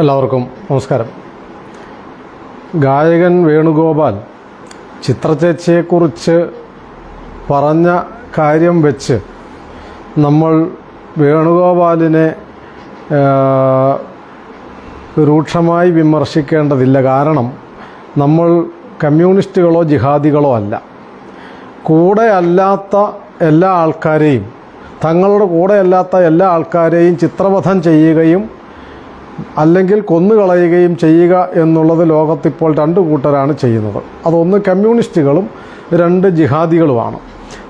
എല്ലാവർക്കും നമസ്കാരം. ഗായകൻ വേണുഗോപാൽ ചിത്രചേച്ചിയെക്കുറിച്ച് പറഞ്ഞ കാര്യം വെച്ച് നമ്മൾ വേണുഗോപാലിനെ രൂക്ഷമായി വിമർശിക്കേണ്ടതില്ല. കാരണം നമ്മൾ കമ്മ്യൂണിസ്റ്റുകളോ ജിഹാദികളോ അല്ല. കൂടെ അല്ലാത്ത എല്ലാ ആൾക്കാരെയും തങ്ങളുടെ കൂടെ അല്ലാത്ത എല്ലാ ആൾക്കാരെയും ചിത്രവധം ചെയ്യുകയും അല്ലെങ്കിൽ കൊന്നുകളയുകയും ചെയ്യുക എന്നുള്ളത് ലോകത്തിപ്പോൾ രണ്ട് കൂട്ടരാണ് ചെയ്യുന്നത്. അതൊന്ന് കമ്മ്യൂണിസ്റ്റുകളും രണ്ട് ജിഹാദികളുമാണ്.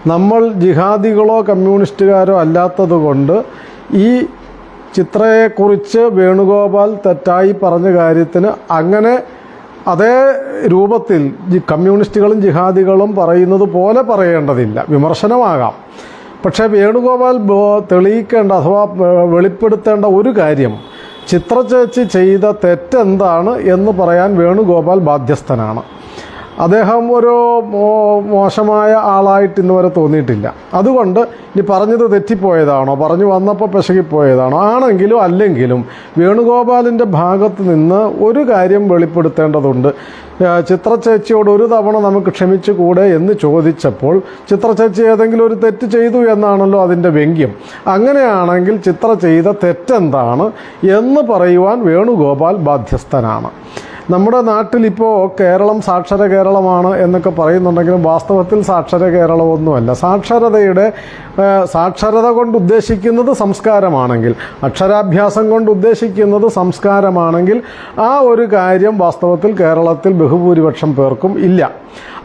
നമ്മൾ ജിഹാദികളോ കമ്മ്യൂണിസ്റ്റുകാരോ അല്ലാത്തതുകൊണ്ട് ഈ ചിത്രയെക്കുറിച്ച് വേണുഗോപാൽ തെറ്റായി പറഞ്ഞ കാര്യത്തിന് അങ്ങനെ അതേ രൂപത്തിൽ കമ്മ്യൂണിസ്റ്റുകളും ജിഹാദികളും പറയുന്നത് പോലെ പറയേണ്ടതില്ല. വിമർശനമാകാം. പക്ഷേ വേണുഗോപാൽ തെളിയിക്കേണ്ട അഥവാ വെളിപ്പെടുത്തേണ്ട ഒരു കാര്യം ചിത്രചേച്ചി ചെയ്ത തെറ്റെന്താണ് എന്ന് പറയാൻ വേണുഗോപാൽ ബാധ്യസ്ഥനാണ്. അദ്ദേഹം ഒരു മോശമായ ആളായിട്ട് ഇന്ന് വരെ തോന്നിയിട്ടില്ല. അതുകൊണ്ട് ഇനി പറഞ്ഞത് തെറ്റിപ്പോയതാണോ? പറഞ്ഞു വന്നപ്പോൾ പിശകിപ്പോയതാണോ? ആണെങ്കിലും അല്ലെങ്കിലും വേണുഗോപാലിന്റെ ഭാഗത്ത് നിന്ന് ഒരു കാര്യം വെളിപ്പെടുത്തേണ്ടതുണ്ട്. ചിത്രചേച്ചിയോട് ഒരു തവണ നമുക്ക് ക്ഷമിച്ചുകൂടെ എന്ന് ചോദിച്ചപ്പോൾ ചിത്രചേച്ചി ഏതെങ്കിലും ഒരു തെറ്റ് ചെയ്തു എന്നാണല്ലോ അതിന്റെ വ്യംഗ്യം. അങ്ങനെയാണെങ്കിൽ ചിത്ര ചെയ്ത തെറ്റെന്താണ് എന്ന് പറയുവാൻ വേണുഗോപാൽ ബാധ്യസ്ഥനാണ്. നമ്മുടെ നാട്ടിലിപ്പോൾ കേരളം സാക്ഷര കേരളമാണ് എന്നൊക്കെ പറയുന്നുണ്ടെങ്കിലും വാസ്തവത്തിൽ സാക്ഷര കേരളമൊന്നുമല്ല. സാക്ഷരതയുടെ സാക്ഷരത കൊണ്ട് ഉദ്ദേശിക്കുന്നത് സംസ്കാരമാണെങ്കിൽ അക്ഷരാഭ്യാസം കൊണ്ട് ഉദ്ദേശിക്കുന്നത് സംസ്കാരമാണെങ്കിൽ ആ ഒരു കാര്യം വാസ്തവത്തിൽ കേരളത്തിൽ ബഹുഭൂരിപക്ഷം പേർക്കും ഇല്ല.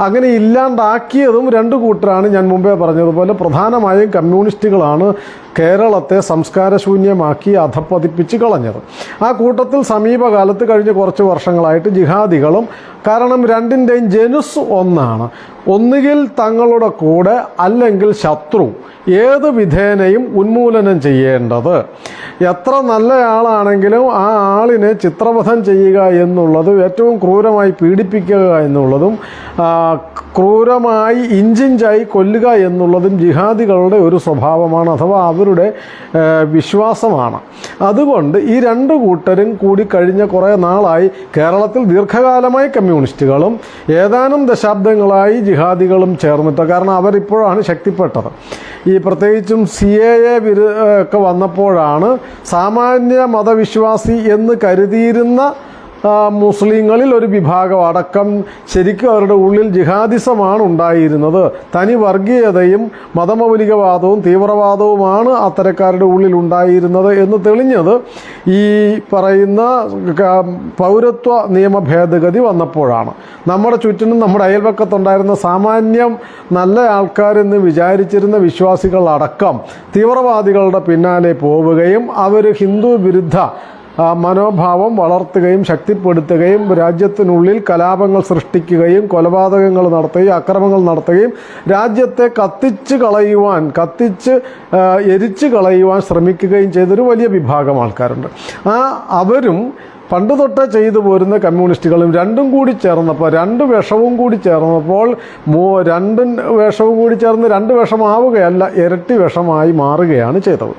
അങ്ങനെ ഇല്ലാണ്ടാക്കിയതും രണ്ട് കൂട്ടരാണ് ഞാൻ മുമ്പേ പറഞ്ഞതുപോലെ പ്രധാനമായും കമ്മ്യൂണിസ്റ്റുകളാണ് കേരളത്തെ സംസ്കാരശൂന്യമാക്കി അധപ്പതിപ്പിച്ച് കളഞ്ഞത്. ആ കൂട്ടത്തിൽ സമീപകാലത്ത് കഴിഞ്ഞ കുറച്ച് വർഷങ്ങളായിട്ട് ജിഹാദികളും കാരണം രണ്ടിന്റെയും ജനുസ് ഒന്നാണ്. ഒന്നുകിൽ തങ്ങളുടെ കൂടെ അല്ലെങ്കിൽ ശത്രു. ഏത് വിധേനയും ഉന്മൂലനം ചെയ്യേണ്ടത്. എത്ര നല്ലയാളാണെങ്കിലും ആ ആളിനെ ചിത്രവധം ചെയ്യുക എന്നുള്ളത് ഏറ്റവും ക്രൂരമായി പീഡിപ്പിക്കുക എന്നുള്ളതും ക്രൂരമായി ഇഞ്ചിഞ്ചായി കൊല്ലുക എന്നുള്ളതും ജിഹാദികളുടെ ഒരു സ്വഭാവമാണ് അഥവാ അവരുടെ വിശ്വാസമാണ്. അതുകൊണ്ട് ഈ രണ്ട് കൂട്ടരും കൂടി കഴിഞ്ഞ കുറേ നാളായി കേരളത്തിൽ ദീർഘകാലമായി കമ്മ്യൂണിസ്റ്റുകളും ഏതാനും ദശാബ്ദങ്ങളായി ജിഹാദികളും ചേർന്നിട്ട് കാരണം അവരിപ്പോഴാണ് ശക്തിപ്പെട്ടത്. ഈ പ്രത്യേകിച്ചും സി എ എ വിരു ഒക്കെ വന്നപ്പോഴാണ് സാമാന്യ മതവിശ്വാസി എന്ന് കരുതിയിരുന്ന മുസ്ലിങ്ങളിൽ ഒരു വിഭാഗം അടക്കം ശരിക്കും അവരുടെ ഉള്ളിൽ ജിഹാദിസമാണ് ഉണ്ടായിരുന്നത്. തനി വർഗീയതയും മതമൗലികവാദവും തീവ്രവാദവുമാണ് അത്തരക്കാരുടെ ഉള്ളിൽ ഉണ്ടായിരുന്നത് എന്ന് തെളിഞ്ഞത് ഈ പറയുന്ന പൗരത്വ നിയമ ഭേദഗതി വന്നപ്പോഴാണ്. നമ്മുടെ ചുറ്റിനും നമ്മുടെ അയൽപക്കത്തുണ്ടായിരുന്ന സാമാന്യം നല്ല ആൾക്കാരെന്ന് വിചാരിച്ചിരുന്ന വിശ്വാസികളടക്കം തീവ്രവാദികളുടെ പിന്നാലെ പോവുകയും അവർ ഹിന്ദു വിരുദ്ധ മനോഭാവം വളർത്തുകയും ശക്തിപ്പെടുത്തുകയും രാജ്യത്തിനുള്ളിൽ കലാപങ്ങൾ സൃഷ്ടിക്കുകയും കൊലപാതകങ്ങൾ നടത്തുകയും അക്രമങ്ങൾ നടത്തുകയും രാജ്യത്തെ കത്തിച്ച് കളയുവാൻ കത്തിച്ച് എരിച്ചു കളയുവാൻ ശ്രമിക്കുകയും ചെയ്തൊരു വലിയ വിഭാഗം ആൾക്കാരുണ്ട്. ആ അവരും പണ്ട് തൊട്ടേ ചെയ്തു പോരുന്ന കമ്മ്യൂണിസ്റ്റുകളും രണ്ടും കൂടി ചേർന്നപ്പോൾ രണ്ട് വിഷവും കൂടി ചേർന്നപ്പോൾ മൂ രണ്ടും വിഷവും കൂടി ചേർന്ന് രണ്ട് വിഷമാവുകയല്ല ഇരട്ടി വിഷമായി മാറുകയാണ് ചെയ്തത്.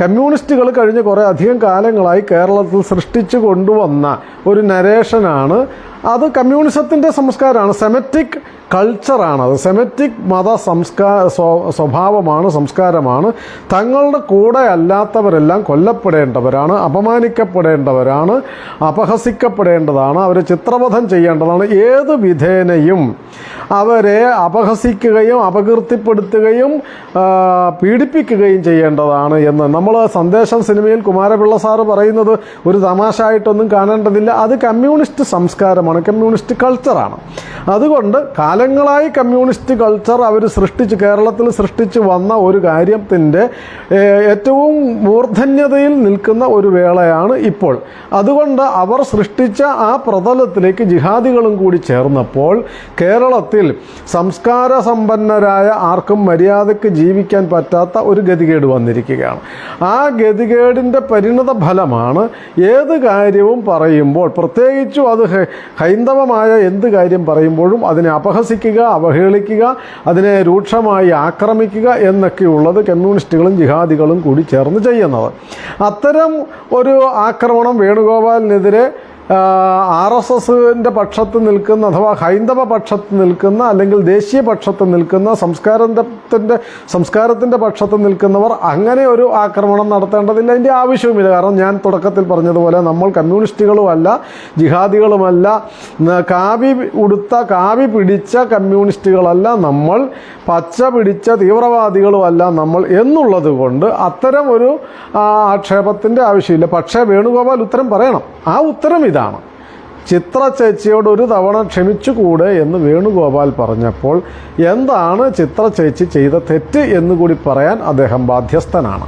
കമ്മ്യൂണിസ്റ്റുകൾ കഴിഞ്ഞ കുറേ അധികം കാലങ്ങളായി കേരളത്തിൽ സൃഷ്ടിച്ചു കൊണ്ടുവന്ന ഒരു നരേഷനാണ് അത് കമ്മ്യൂണിസത്തിന്റെ സംസ്കാരമാണ്. സെമറ്റിക് കൾച്ചറാണ്. അത് സെമറ്റിക് മത സംസ്കാ സ്വ- സ്വഭാവമാണ് സംസ്കാരമാണ്. തങ്ങളുടെ കൂടെ അല്ലാത്തവരെല്ലാം കൊല്ലപ്പെടേണ്ടവരാണ് അപമാനിക്കപ്പെടേണ്ടവരാണ് അപഹസിക്കപ്പെടേണ്ടതാണ് അവരെ ചിത്രവധം ചെയ്യേണ്ടതാണ് ഏത് വിധേനയും അവരെ അപഹസിക്കുകയും അപകീർത്തിപ്പെടുത്തുകയും പീഡിപ്പിക്കുകയും ചെയ്യേണ്ടതാണ് എന്ന്. നമ്മൾ സന്ദേശം സിനിമയിൽ കുമാരപിള്ള സാറ് പറയുന്നത് ഒരു തമാശ ആയിട്ടൊന്നും കാണേണ്ടതില്ല. അത് കമ്മ്യൂണിസ്റ്റ് സംസ്കാരമാണ് കമ്മ്യൂണിസ്റ്റ് കൾച്ചറാണ്. അതുകൊണ്ട് കാലങ്ങളായി കമ്മ്യൂണിസ്റ്റ് കൾച്ചർ അവർ സൃഷ്ടിച്ച് കേരളത്തിൽ സൃഷ്ടിച്ച് വന്ന ഒരു കാര്യത്തിന്റെ ഏറ്റവും മൂർധന്യതയിൽ നിൽക്കുന്ന ഒരു വേളയാണ് ഇപ്പോൾ. അതുകൊണ്ട് അവർ സൃഷ്ടിച്ച ആ പ്രതലത്തിലേക്ക് ജിഹാദികളും കൂടി ചേർന്നപ്പോൾ കേരളത്തിൽ സംസ്കാര സമ്പന്നരായ ആർക്കും മര്യാദയ്ക്ക് ജീവിക്കാൻ പറ്റാത്ത ഒരു ഗതികേട് വന്നിരിക്കുകയാണ്. ആ ഗതികേടിന്റെ പരിണത ഫലമാണ് ഏത് കാര്യവും പറയുമ്പോൾ പ്രത്യേകിച്ചും അത് ഹൈന്ദവമായ എന്ത് കാര്യം പറയുമ്പോഴും അതിനെ അപഹസിക്കുക പരിഹസിക്കുക അവഹേളിക്കുക അതിനെ രൂക്ഷമായി ആക്രമിക്കുക എന്നൊക്കെയുള്ളത് കമ്മ്യൂണിസ്റ്റുകളും ജിഹാദികളും കൂടി ചേർന്ന് ചെയ്യുന്നത് അത്തരം ഒരു ആക്രമണം വേണുഗോപാലിനെതിരെ ആർ എസ് എസിന്റെ പക്ഷത്ത് നിൽക്കുന്ന അഥവാ ഹൈന്ദവ പക്ഷത്ത് നിൽക്കുന്ന അല്ലെങ്കിൽ ദേശീയ പക്ഷത്ത് നിൽക്കുന്ന സംസ്കാരത്തിന്റെ സംസ്കാരത്തിന്റെ പക്ഷത്ത് നിൽക്കുന്നവർ അങ്ങനെ ഒരു ആക്രമണം നടത്തേണ്ടതില്ല. അതിന്റെ ആവശ്യവുമില്ല. കാരണം ഞാൻ തുടക്കത്തിൽ പറഞ്ഞതുപോലെ നമ്മൾ കമ്മ്യൂണിസ്റ്റുകളുമല്ല ജിഹാദികളുമല്ല കാവി ഉടുത്ത കാവി പിടിച്ച കമ്മ്യൂണിസ്റ്റുകളല്ല നമ്മൾ പച്ച പിടിച്ച തീവ്രവാദികളുമല്ല നമ്മൾ എന്നുള്ളത് കൊണ്ട് അത്തരം ഒരു ആക്ഷേപത്തിന്റെ ആവശ്യമില്ല. പക്ഷേ വേണുഗോപാൽ ഉത്തരം പറയണം. ആ ഉത്തരം ഇതാണ് ഇതാണ് ചിത്ര ചേച്ചിയോട് ഒരു തവണ ക്ഷമിച്ചുകൂടെ എന്ന് വേണുഗോപാൽ പറഞ്ഞപ്പോൾ എന്താണ് ചിത്ര ചേച്ചി ചെയ്ത തെറ്റ് എന്ന് കൂടി പറയാൻ അദ്ദേഹം ബാധ്യസ്ഥനാണ്.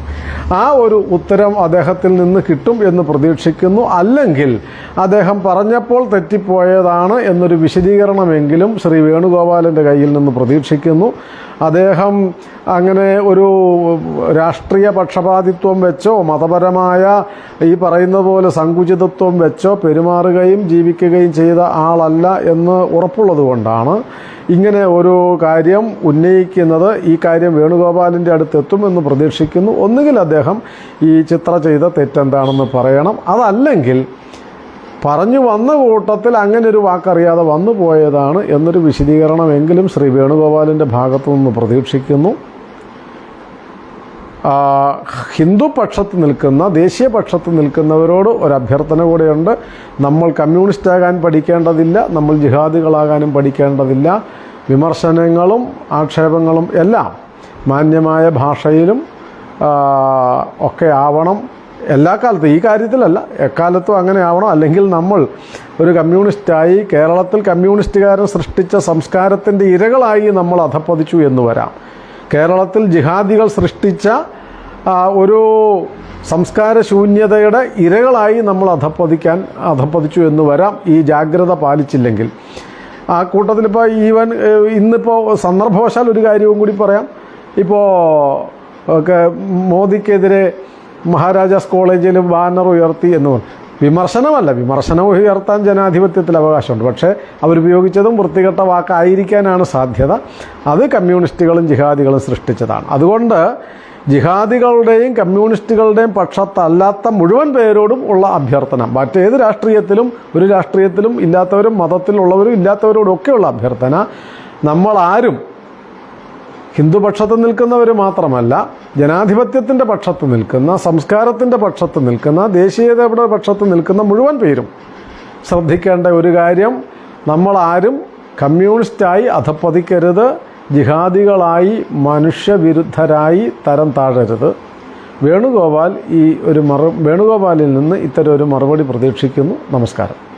ആ ഒരു ഉത്തരം അദ്ദേഹത്തിൽ നിന്ന് കിട്ടും എന്ന് പ്രതീക്ഷിക്കുന്നു. അല്ലെങ്കിൽ അദ്ദേഹം പറഞ്ഞപ്പോൾ തെറ്റിപ്പോയതാണ് എന്നൊരു വിശദീകരണമെങ്കിലും ശ്രീ വേണുഗോപാലിന്റെ കയ്യിൽ നിന്ന് പ്രതീക്ഷിക്കുന്നു. അദ്ദേഹം അങ്ങനെ ഒരു രാഷ്ട്രീയ പക്ഷപാതിത്വം വെച്ചോ മതപരമായ ഈ പറയുന്ന പോലെ സങ്കുചിതത്വം വെച്ചോ പെരുമാറുകയും ജീവിക്കുകയും ചെയ്ത ആളല്ല എന്ന് ഉറപ്പുള്ളതുകൊണ്ടാണ് ഇങ്ങനെ ഒരു കാര്യം ഉന്നയിക്കുന്നത്. ഈ കാര്യം വേണുഗോപാലിന്റെ അടുത്ത് എത്തുമെന്ന് പ്രതീക്ഷിക്കുന്നു. ഒന്നുകിൽ അദ്ദേഹം ഈ ചിത്ര ചെയ്ത തെറ്റെന്താണെന്ന് പറയണം. അതല്ലെങ്കിൽ പറഞ്ഞു വന്ന കൂട്ടത്തിൽ അങ്ങനെ ഒരു വാക്കറിയാതെ വന്നു പോയതാണ് എന്നൊരു വിശദീകരണമെങ്കിലും ശ്രീ വേണുഗോപാലിന്റെ ഭാഗത്തു നിന്ന് പ്രതീക്ഷിക്കുന്നു. ഹിന്ദു പക്ഷത്ത് നിൽക്കുന്ന ദേശീയ പക്ഷത്ത് നിൽക്കുന്നവരോട് ഒരു അഭ്യർത്ഥന കൂടെയുണ്ട്. നമ്മൾ കമ്മ്യൂണിസ്റ്റ് ആകാൻ പഠിക്കേണ്ടതില്ല നമ്മൾ ജിഹാദികളാകാനും പഠിക്കേണ്ടതില്ല. വിമർശനങ്ങളും ആക്ഷേപങ്ങളും എല്ലാം മാന്യമായ ഭാഷയിലും ഒക്കെ ആവണം. എല്ലാ കാലത്തും ഈ കാര്യത്തിലല്ല എക്കാലത്തും അങ്ങനെ ആവണം. അല്ലെങ്കിൽ നമ്മൾ ഒരു കമ്മ്യൂണിസ്റ്റായി കേരളത്തിൽ കമ്മ്യൂണിസ്റ്റുകാരൻ സൃഷ്ടിച്ച സംസ്കാരത്തിന്റെ ഇരകളായി നമ്മൾ അധപ്പതിച്ചു എന്ന് വരാം. കേരളത്തിൽ ജിഹാദികൾ സൃഷ്ടിച്ച ഒരു സംസ്കാര ശൂന്യതയുടെ ഇരകളായി നമ്മൾ അധപ്പതിക്കാൻ അധപ്പതിച്ചു എന്ന് വരാം. ഈ ജാഗ്രത പാലിച്ചില്ലെങ്കിൽ. ആ കൂട്ടത്തിൽ ഇപ്പോൾ ഈവൻ ഇന്നിപ്പോൾ സന്ദർഭവശാൽ ഒരു കാര്യവും കൂടി പറയാം. ഇപ്പോൾ മോദിക്കെതിരെ മഹാരാജാസ് കോളേജിൽ ബാനർ ഉയർത്തി എന്ന് പറഞ്ഞു. വിമർശനമല്ല. വിമർശനം ഉയർത്താൻ ജനാധിപത്യത്തിൽ അവകാശമുണ്ട്. പക്ഷേ അവരുപയോഗിച്ചതും വൃത്തികെട്ട വാക്കായിരിക്കാനാണ് സാധ്യത. അത് കമ്മ്യൂണിസ്റ്റുകളും ജിഹാദികളും സൃഷ്ടിച്ചതാണ്. അതുകൊണ്ട് ജിഹാദികളുടെയും കമ്മ്യൂണിസ്റ്റുകളുടെയും പക്ഷത്തല്ലാത്ത മുഴുവൻ പേരോടും ഉള്ള അഭ്യർത്ഥന മറ്റേത് രാഷ്ട്രീയത്തിലും ഒരു രാഷ്ട്രീയത്തിലും ഇല്ലാത്തവരും മതത്തിലുള്ളവരും ഇല്ലാത്തവരോടും ഒക്കെയുള്ള അഭ്യർത്ഥന നമ്മളാരും ഹിന്ദുപക്ഷത്ത് നിൽക്കുന്നവർ മാത്രമല്ല ജനാധിപത്യത്തിന്റെ പക്ഷത്ത് നിൽക്കുന്ന സംസ്കാരത്തിന്റെ പക്ഷത്ത് നിൽക്കുന്ന ദേശീയതയുടെ പക്ഷത്ത് നിൽക്കുന്ന മുഴുവൻ പേരും ശ്രദ്ധിക്കേണ്ട ഒരു കാര്യം നമ്മളാരും കമ്മ്യൂണിസ്റ്റായി അധപ്പതിക്കരുത് ജിഹാദികളായി മനുഷ്യവിരുദ്ധരായി തരം താഴരുത്. വേണുഗോപാൽ ഈ ഒരു മറു വേണുഗോപാലിൽ നിന്ന് ഇത്തരം ഒരു മറുപടി പ്രതീക്ഷിക്കുന്നു. നമസ്കാരം.